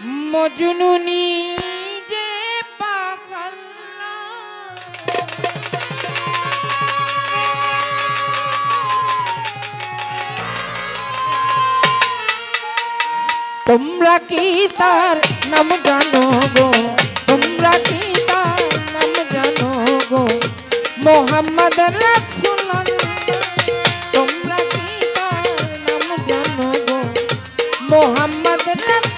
মজনুনি যে পাগল তোমরা কি তার নাম জানো গো? তোমরা কি তার নাম জানো গো? মোহাম্মদ রাসুল তোমরা কি তার নাম জানো গো? মোহাম্মদ রাসুল